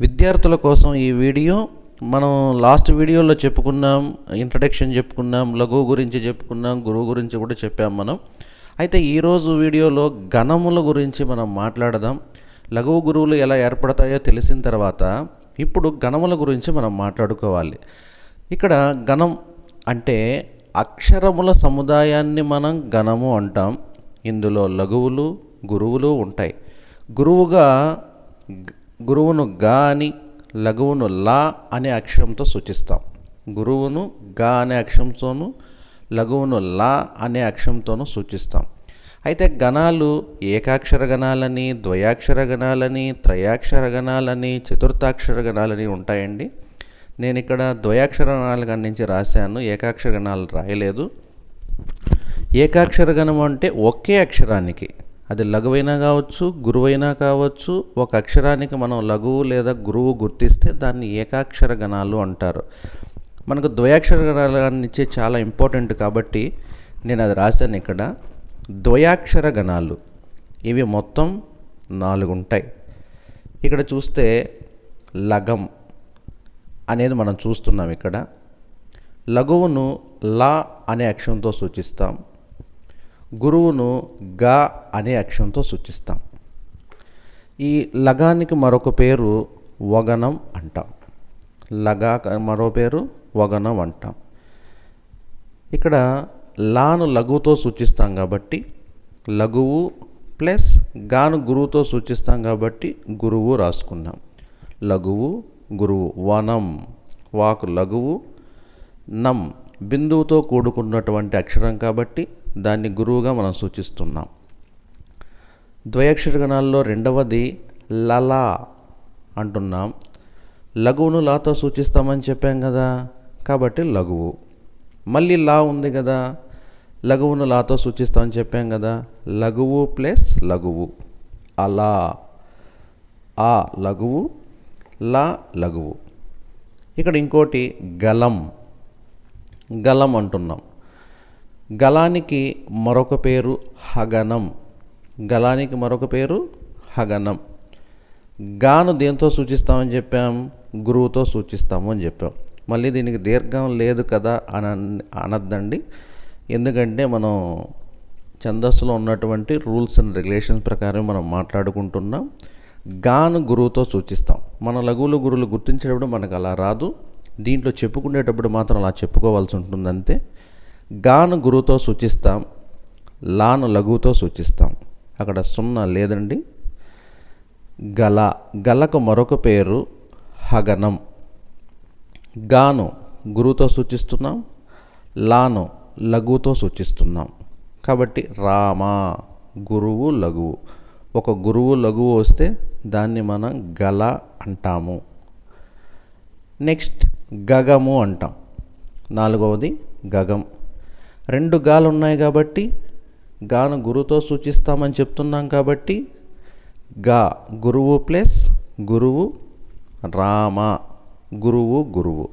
విద్యార్థుల కోసం ఈ వీడియో మనం లాస్ట్ వీడియోలో చెప్పుకున్నాం ఇంట్రడక్షన్ చెప్పుకున్నాం లఘువు గురించి చెప్పుకున్నాం గురువు గురించి కూడా చెప్పాం మనం. అయితే ఈరోజు వీడియోలో గణముల గురించి మనం మాట్లాడదాం. లఘు గురువులు ఎలా ఏర్పడతాయో తెలిసిన తర్వాత ఇప్పుడు గణముల గురించి మనం మాట్లాడుకోవాలి. ఇక్కడ గణం అంటే అక్షరముల సముదాయాన్ని మనం గణము అంటాం. ఇందులో లఘువులు గురువులు ఉంటాయి. గురువుగా గురువును గా అని లఘువును లా అనే అక్షరంతో సూచిస్తాం. గురువును గా అనే అక్షరంతోనూ లఘువును లా అనే అక్షరంతోనూ సూచిస్తాం. అయితే గణాలు ఏకాక్షర గణాలని ద్వయాక్షర గణాలని త్రయాక్షర గణాలని చతుర్థాక్షర గణాలని ఉంటాయండి. నేను ఇక్కడ ద్వయాక్షర గణాల కాడి నుంచి రాశాను ఏకాక్షర గణాలు రాయలేదు. ఏకాక్షర గణం అంటే ఒకే అక్షరానికి అది లఘువైనా కావచ్చు గురువైనా కావచ్చు ఒక అక్షరానికి మనం లఘువు లేదా గురువు గుర్తిస్తే దాన్ని ఏకాక్షర గణాలు అంటారు. మనకు ద్వయాక్షర గణాలు ఇచ్చే చాలా ఇంపార్టెంట్ కాబట్టి నేను అది రాశాను ఇక్కడ. ద్వయాక్షర గణాలు ఇవి మొత్తం నాలుగు ఉంటాయి. ఇక్కడ చూస్తే లగం అనేది మనం చూస్తున్నాం ఇక్కడ. లఘువును లా అనే అక్షరంతో సూచిస్తాం. గురువును గా అనే అక్షరంతో సూచిస్తాం. ఈ లగానికి మరొక పేరు వగనం అంటాం. లగా మరో పేరు వగనం అంటాం. ఇక్కడ లాను లఘువుతో సూచిస్తాం కాబట్టి లఘువు ప్లస్ గాను గురువుతో సూచిస్తాం కాబట్టి గురువు రాసుకున్నాం. లఘువు గురువు వనం వాకు లఘువు నం బిందువుతో కూడుకున్నటువంటి అక్షరం కాబట్టి దాన్ని గురువుగా మనం సూచిస్తున్నాం. ద్వయాక్షర గణాల్లో రెండవది లలా అంటున్నాం. లఘువును లాతో సూచిస్తామని చెప్పాం కదా కాబట్టి లఘువు. మళ్ళీ లా ఉంది కదా లఘువును లాతో సూచిస్తామని చెప్పాం కదా లఘువు ప్లస్ లఘువు. అలా ఆ లఘువు లా లఘువు. ఇక్కడ ఇంకోటి గలం. గలం అంటున్నాం. గలానికి మరొక పేరు హగనం. గలానికి మరొక పేరు హగనం. గాను దేంతో సూచిస్తామని చెప్పాం? గురువుతో సూచిస్తాము అని చెప్పాం. మళ్ళీ దీనికి దీర్ఘం లేదు కదా అని అనద్దండి. ఎందుకంటే మనం ఛందస్సులో ఉన్నటువంటి రూల్స్ అండ్ రెగ్యులేషన్స్ ప్రకారం మనం మాట్లాడుకుంటున్నాం. గాను గురువుతో సూచిస్తాం. మన లఘువులు గురువులు గుర్తించేటప్పుడు మనకు అలా రాదు. దీంట్లో చెప్పుకునేటప్పుడు మాత్రం అలా చెప్పుకోవాల్సి ఉంటుంది అంతే గాను గురువుతో సూచిస్తాం లాను లఘువుతో సూచిస్తాం. అక్కడ సున్నా లేదండి. గల గలకు మరొక పేరు హగనం. గాను గురువుతో సూచిస్తున్నాం లాను లఘువుతో సూచిస్తున్నాం. కాబట్టి రామ గురువు లఘువు. ఒక గురువు లఘువు వస్తే దాన్ని మనం గల అంటాము. నెక్స్ట్ గగము అంటాం. నాలుగవది గగం. రెండు గాలు ఉన్నాయి కాబట్టి గాను గురువుతో సూచిస్తామని చెప్తున్నాం కాబట్టి గా గురువు ప్లస్ గురువు రామ. గురువు గురువు.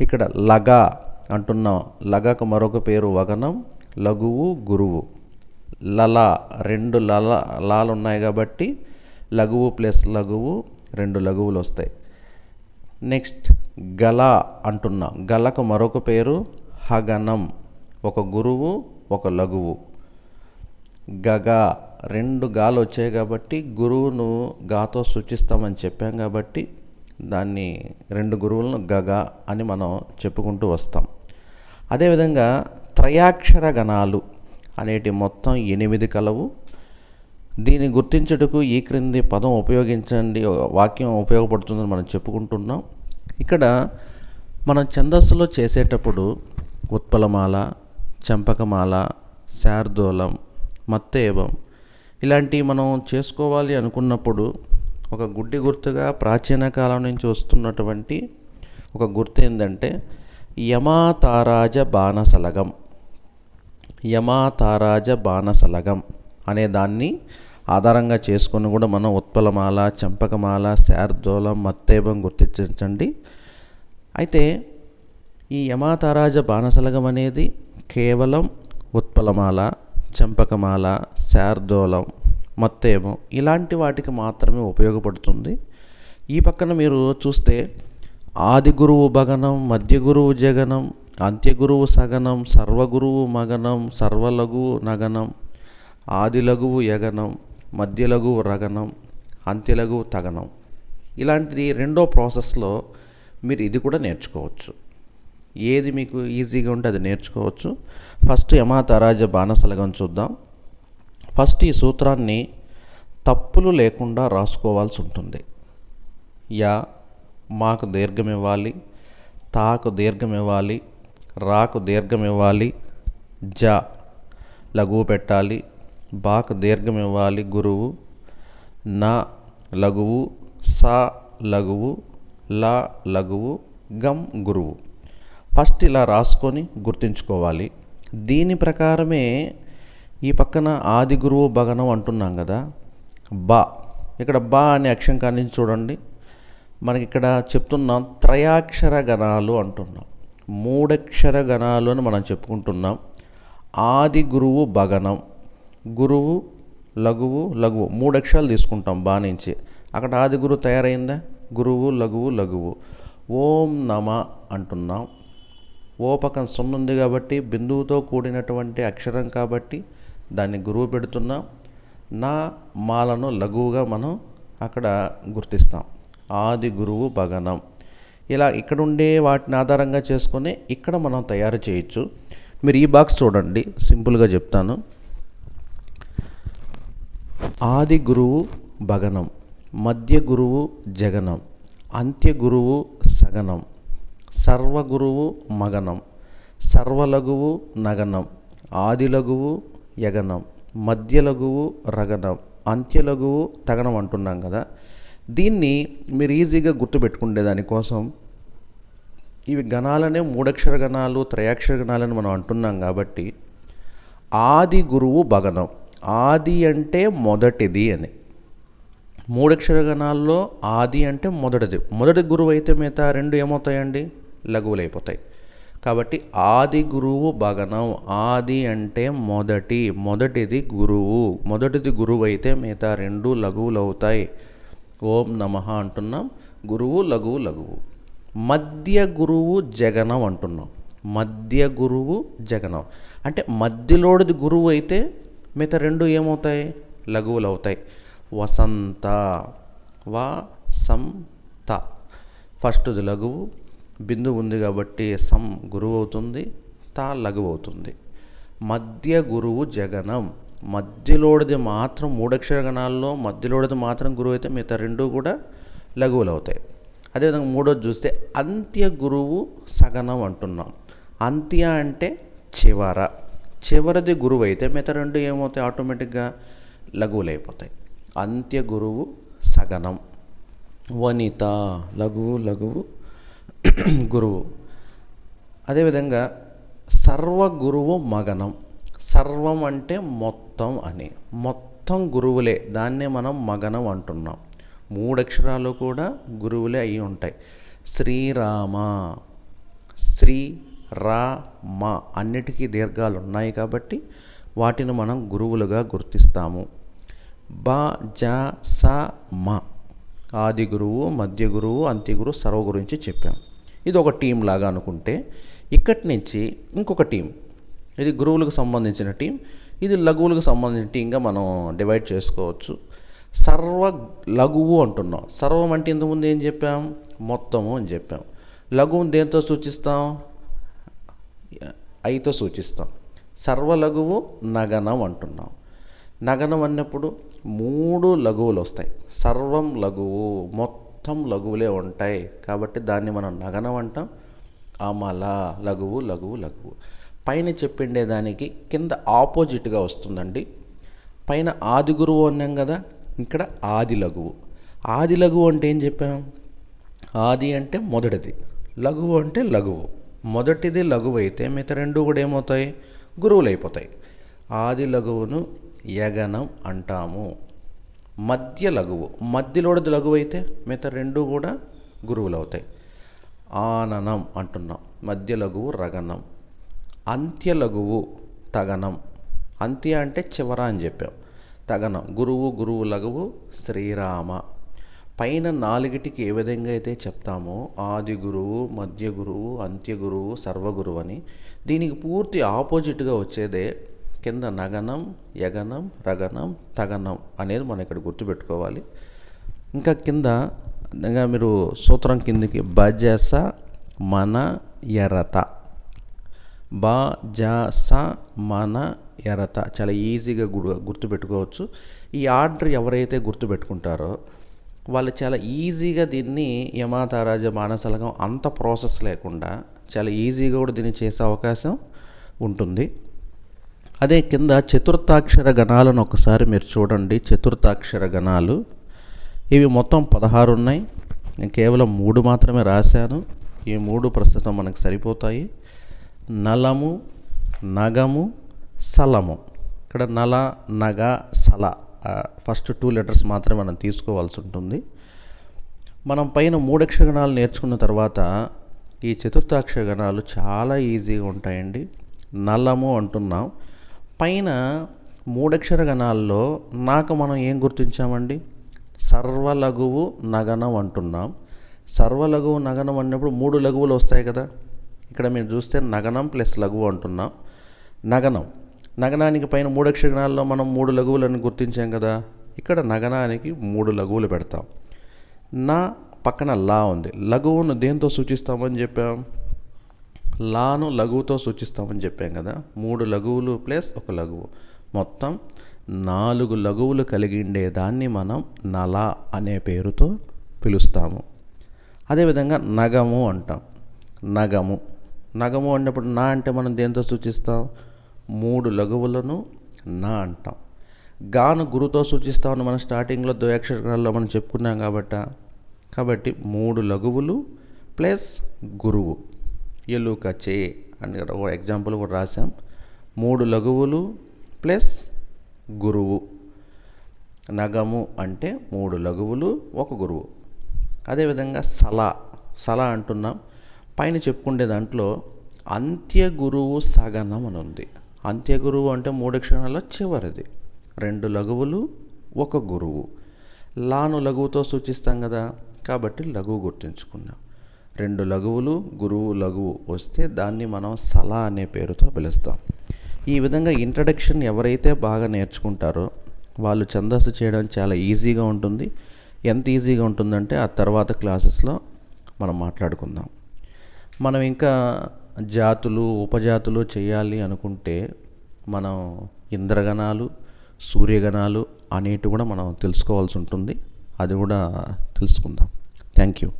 ఇక్కడ లగా అంటున్నాం. లగకు మరొక పేరు వగనం. లఘువు గురువు. లల రెండు లల లాలు ఉన్నాయి కాబట్టి లఘువు ప్లస్ లఘువు రెండు లఘువులు వస్తాయి. నెక్స్ట్ గల అంటున్నాం. గలకు మరొక పేరు హగనం. ఒక గురువు ఒక లఘువు. గగ రెండు గాలు వచ్చాయి కాబట్టి గురువును గాతో సూచిస్తామని చెప్పాం కాబట్టి దాన్ని రెండు గురువులను గగ అని మనం చెప్పుకుంటూ వస్తాం. అదేవిధంగా త్రయాక్షర గణాలు అనేటి మొత్తం ఎనిమిది కలవు. దీన్ని గుర్తించుటకు ఈ క్రింది పదం ఉపయోగించండి వాక్యం ఉపయోగపడుతుందని మనం చెప్పుకుంటున్నాం. ఇక్కడ మనం ఛందస్సులో చేసేటప్పుడు ఉత్పలమాల చంపకమాల శార్దూలం మత్తేవం ఇలాంటివి మనం చేసుకోవాలి అనుకున్నప్పుడు ఒక గుడ్డి గుర్తుగా ప్రాచీన కాలం నుంచి వస్తున్నటువంటి ఒక గుర్తు ఏంటంటే యమాతారాజ బాణసలగం. యమాతారాజ బాణసలగం అనే దాన్ని ఆధారంగా చేసుకొని కూడా మనం ఉత్పలమాల చంపకమాల శార్దోలం మత్తేబం గుర్తించండి. అయితే ఈ యమాతారాజ బాణసలగం అనేది కేవలం ఉత్పలమాల చంపకమాల శార్దూలం మత్తేమం ఇలాంటి వాటికి మాత్రమే ఉపయోగపడుతుంది. ఈ పక్కన మీరు చూస్తే ఆది గురువు భగనం మధ్య గురువు జగనం అంత్యగురువు సగనం సర్వగురువు మగనం సర్వలఘువు నగనం ఆది లఘువు యగనం మధ్యలఘువు రగనం అంత్యలఘువు తగనం. ఇలాంటిది రెండో ప్రాసెస్లో మీరు ఇది కూడా నేర్చుకోవచ్చు. ఏది మీకు ఈజీగా ఉంటే అది నేర్చుకోవచ్చు. ఫస్ట్ యమాతరాజ బాణసలగం చూద్దాం. ఫస్ట్ ఈ సూత్రాన్ని తప్పులు లేకుండా రాసుకోవాల్సి ఉంటుంది. యా మాకు దీర్ఘం ఇవ్వాలి తాకు దీర్ఘం ఇవ్వాలి రాకు దీర్ఘం ఇవ్వాలి జ లఘువు పెట్టాలి బాకు దీర్ఘం ఇవ్వాలి గురువు నా లఘువు సా లఘువు లా లఘువు గం గురువు. ఫస్ట్ ఇలా రాసుకొని గుర్తుంచుకోవాలి. దీని ప్రకారమే ఈ పక్కన ఆది గురువు భగనం అంటున్నాం కదా. బా. ఇక్కడ బా అనే అక్షరం కానీ చూడండి. మనకి ఇక్కడ చెప్తున్నాం త్రయాక్షర గణాలు అంటున్నాం. మూడక్షర గణాలు అని మనం చెప్పుకుంటున్నాం. ఆది గురువు భగనం గురువు లఘువు లఘువు. మూడు అక్షరాలు తీసుకుంటాం బా నుంచి. అక్కడ ఆది గురువు తయారైందా? గురువు లఘువు లఘువు. ఓం నమ అంటున్నాం. ఓ పక్కన సున్నుంది కాబట్టి బిందువుతో కూడినటువంటి అక్షరం కాబట్టి దాన్ని గురువు పెడుతున్నాం. నా మాలను లఘువుగా మనం అక్కడ గుర్తిస్తాం. ఆది గురువు భగనం ఇలా ఇక్కడ ఉండే వాటిని ఆధారంగా చేసుకొని ఇక్కడ మనం తయారు చేయొచ్చు. మీరు ఈ బాక్స్ చూడండి సింపుల్గా చెప్తాను. ఆది గురువు భగనం మధ్య గురువు జగనం అంత్య గురువు సగనం. సర్వగురువు మగనం సర్వలఘువు నగనం ఆదిలఘువు యగనం మధ్యలఘువు రగనం అంత్యలఘువు తగనం అంటున్నాం కదా. దీన్ని మీరు ఈజీగా గుర్తుపెట్టుకునే దానికోసం ఇవి గణాలనే మూడక్షర గణాలు త్రయాక్షర గణాలని మనం అంటున్నాం కాబట్టి ఆది గురువు భగనం ఆది అంటే మొదటిది అని. మూడక్షర గణాల్లో ఆది అంటే మొదటిది. మొదటి గురువు అయితే మిగతా రెండు ఏమవుతాయండి? లఘువులైపోతాయి. కాబట్టి ఆది గురువు భగనం ఆది అంటే మొదటి మొదటిది గురువు మొదటిది గురువు అయితే మిగతా రెండు లఘువులు అవుతాయి ఓం నమ అంటున్నాం గురువు లఘువు లఘువు. మధ్య గురువు జగనం అంటున్నాం. మధ్య గురువు జగనం. అంటే మధ్యలోడిది గురువు అయితే మిగతా రెండు ఏమవుతాయి? లఘువులు అవుతాయి వసంత వా సంత ఫస్ట్ది లఘువు బిందు ఉంది కాబట్టి సం గురువు అవుతుంది తా లఘువవుతుంది మధ్య గురువు జగనం. మధ్యలోడిది మాత్రం మూడక్షర గణాల్లో మధ్యలోడిది మాత్రం గురువు అయితే మిగతా రెండు కూడా లఘువులు అవుతాయి. అదేవిధంగా మూడోది చూస్తే అంత్య గురువు సగనం అంటున్నాం. అంత్య అంటే చివర. చివరిది గురువు అయితే మిగతా రెండు ఏమవుతాయి? ఆటోమేటిక్గా లఘువులు అయిపోతాయి. అంత్య గురువు సగనం వనిత లఘువు లఘువు గురువు. అదేవిధంగా సర్వగురువు మగనం. సర్వం అంటే మొత్తం అని. మొత్తం గురువులే. దాన్నే మనం మగనం అంటున్నాం. మూడు అక్షరాలు కూడా గురువులే అయి ఉంటాయి. శ్రీరామ శ్రీ రా మా అన్నిటికీ దీర్ఘాలు ఉన్నాయి కాబట్టి వాటిని మనం గురువులుగా గుర్తిస్తాము. బ జ స మ. ఆది గురువు మధ్య గురువు అంత్య గురువు సర్వ గురించి చెప్పాం. ఇది ఒక టీం లాగా అనుకుంటే ఇక్కడి నుంచి ఇంకొక టీం. ఇది గురువులకు సంబంధించిన టీం. ఇది లఘువులకు సంబంధించిన టీంగా మనం డివైడ్ చేసుకోవచ్చు. సర్వ లఘువు అంటున్నాం. సర్వం అంటే ఇంతకుముందు ఏం చెప్పాం? మొత్తము అని చెప్పాం. లఘువుని దేంతో సూచిస్తాం? ఐతో సూచిస్తాం. సర్వ లఘువు నగనం అంటున్నాం. నగనం అన్నప్పుడు మూడు లఘువులు వస్తాయి. సర్వం లఘువు మొత్తం మొత్తం లఘువులే ఉంటాయి. కాబట్టి దాన్ని మనం నగనం అంటాం. అమల లఘువు లఘువు లఘువు. పైన చెప్పిండే దానికి కింద ఆపోజిట్గా వస్తుందండి. పైన ఆది గురువు అన్నాం కదా ఇక్కడ ఆది లఘువు. ఆది లఘువు అంటే ఏం చెప్పాం? ఆది అంటే మొదటిది లఘువు అంటే లఘువు. మొదటిది లఘువు అయితే మిగతా రెండు కూడా ఏమవుతాయి? గురువులు అయిపోతాయి ఆది లఘువును యగనం అంటాము. మధ్య లఘువు. మధ్యలోడది లఘువు అయితే మిగతా రెండు కూడా గురువులు అవుతాయి ఆననం అంటున్నాం. మధ్య లఘువు రగనం. అంత్య లఘువు తగనం. అంత్య అంటే చివర అని చెప్పాం. తగనం. గురువు గురువు లఘువు శ్రీరామ. పైన నాలుగిటికి ఏ విధంగా అయితే చెప్తామో ఆది గురువు మధ్య గురువు అంత్య గురువు సర్వగురువు అని దీనికి పూర్తి ఆపోజిట్గా వచ్చేదే కింద నగనం యగనం రగనం తగనం అనేది మనం ఇక్కడ గుర్తుపెట్టుకోవాలి. ఇంకా కింద ఇంకా మీరు సూత్రం కిందకి బజస మన ఎరత బా జ స మన ఎరత చాలా ఈజీగా గుర్తు గుర్తుపెట్టుకోవచ్చు. ఈ ఆర్డర్ ఎవరైతే గుర్తుపెట్టుకుంటారో వాళ్ళు చాలా ఈజీగా దీన్ని యమాతారాజ మానసలగం అంత ప్రాసెస్ లేకుండా చాలా ఈజీగా కూడా దీన్ని చేసే అవకాశం ఉంటుంది. అదే కింద చతుర్థాక్షర గణాలను ఒకసారి మీరు చూడండి. చతుర్థాక్షర గణాలు. ఇవి మొత్తం పదహారు ఉన్నాయి. నేను కేవలం మూడు మాత్రమే రాశాను. ఈ మూడు ప్రస్తుతం మనకు సరిపోతాయి. నలము నగము సలము. ఇక్కడ నల నగ సల. ఫస్ట్ టూ లెటర్స్ మాత్రమే మనం తీసుకోవాల్సి ఉంటుంది. మనం పైన మూడక్షగణాలు నేర్చుకున్న తర్వాత ఈ చతుర్థాక్షర గణాలు చాలా ఈజీగా ఉంటాయండి. నల్లము అంటున్నాం. పైన మూడక్షర గణాల్లో నాకు మనం ఏం గుర్తించామండి? సర్వలఘువు నగనం అంటున్నాం. సర్వలఘువు నగనం అన్నప్పుడు మూడు లఘువులు వస్తాయి కదా? ఇక్కడ మీరు చూస్తే నగనం ప్లస్ లఘువు అంటున్నాం. నగనం. నగనానికి పైన మూడక్షర గణాల్లో మనం మూడు లఘువులను గుర్తించాం కదా? ఇక్కడ నగనానికి మూడు లఘువులు పెడతాం. నా పక్కన లా ఉంది. లఘువును దేంతో సూచిస్తామని చెప్పాం? లాను లఘువుతో సూచిస్తామని చెప్పాం కదా. మూడు లఘువులు ప్లస్ ఒక లఘువు. మొత్తం నాలుగు లఘువులు కలిగి ఉండే దాన్ని మనం నల అనే పేరుతో పిలుస్తాము. అదేవిధంగా నగము అంటాం. నగము. నగము అన్నప్పుడు నా అంటే మనం దేంతో సూచిస్తాం? మూడు లఘువులను నా అంటాం. గాను గురుతో సూచిస్తామని మనం స్టార్టింగ్లో ద్వయాక్షరాల్లో మనం చెప్పుకున్నాం కాబట్టి. కాబట్టి మూడు లఘువులు ప్లస్ గురువు. ఎలుక చే అని ఒక ఎగ్జాంపుల్ కూడా రాసాం మూడు లఘువులు ప్లస్ గురువు. నగము అంటే మూడు లఘువులు ఒక గురువు. అదేవిధంగా సల. సల అంటున్నాం. పైన చెప్పుకునే దాంట్లో అంత్య గురువు సగనం అని ఉంది. అంత్య గురువు అంటే మూడు క్షణాల చివరిది. రెండు లఘువులు ఒక గురువు. లాను లఘువుతో సూచిస్తాం కదా. కాబట్టి లఘువు గుర్తుంచుకున్నాం. రెండు లఘువులు గురువు లఘువు వస్తే దాన్ని మనం సలా అనే పేరుతో పిలుస్తాం. ఈ విధంగా ఇంట్రడక్షన్ ఎవరైతే బాగా నేర్చుకుంటారో వాళ్ళు ఛందస్సు చేయడం చాలా ఈజీగా ఉంటుంది. ఎంత ఈజీగా ఉంటుందంటే ఆ తర్వాత క్లాసెస్లో మనం మాట్లాడుకుందాం. మనం ఇంకా జాతులు ఉపజాతులు చేయాలి అనుకుంటే మనం ఇంద్రగణాలు సూర్యగణాలు అనేటివి కూడా మనం తెలుసుకోవాల్సి ఉంటుంది. అది కూడా తెలుసుకుందాం. Thank you